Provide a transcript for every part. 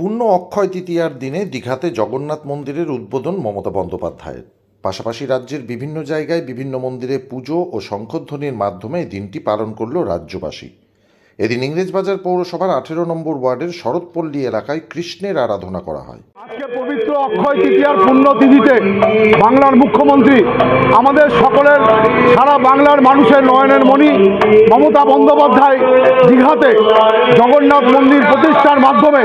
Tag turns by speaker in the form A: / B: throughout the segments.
A: পূর্ণ অক্ষয় তৃতীয়ার দিনে দীঘাতে জগন্নাথ মন্দিরের উদ্বোধন মমতা বন্দ্যোপাধ্যায়ের। পাশাপাশি রাজ্যের বিভিন্ন জায়গায় বিভিন্ন মন্দিরে পুজো ও শঙ্খধ্বনির মাধ্যমে দিনটি পালন করল রাজ্যবাসী। এদিন ইংরেজবাজার পৌরসভার আঠেরো নম্বর ওয়ার্ডের শরৎপল্লী এলাকায় কৃষ্ণের আরাধনা করা হয়।
B: আজকে পবিত্র অক্ষয় তৃতীয়ার পুণ্যতিথিতে বাংলার মুখ্যমন্ত্রী, আমাদের সকলের সারা বাংলার মানুষের নয়নের মণি মমতা বন্দ্যোপাধ্যায় দীঘাতে জগন্নাথ মন্দির প্রতিষ্ঠার মাধ্যমে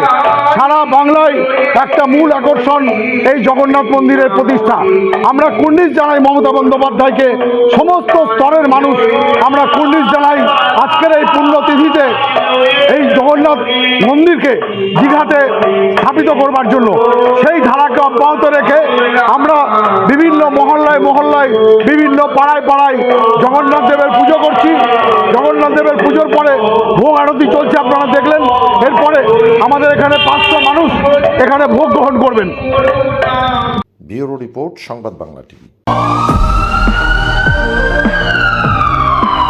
B: সারা বাংলায় একটা মূল আকর্ষণ এই জগন্নাথ মন্দিরের প্রতিষ্ঠা। আমরা কুর্নিশ জানাই মমতা বন্দ্যোপাধ্যায়কে, সমস্ত স্তরের মানুষ আমরা কুর্নিশ জানাই আজকের এই মন্দিরকে দীঘাতে স্থাপিত করবার জন্য। সেই ধারাকে অব্যাহত রেখে আমরা বিভিন্ন মহল্লায় মহল্লায়, বিভিন্ন পাড়ায় পাড়ায় জগন্নাথ দেবের পুজো করছি। জগন্নাথ দেবের পুজোর পরে ভোগ আরতি চলছে, আপনারা দেখলেন। এরপরে আমাদের এখানে পাঁচশো মানুষ এখানে ভোগ গ্রহণ করবেন।
A: ব্যুরো রিপোর্ট, সংবাদ Bangla TV.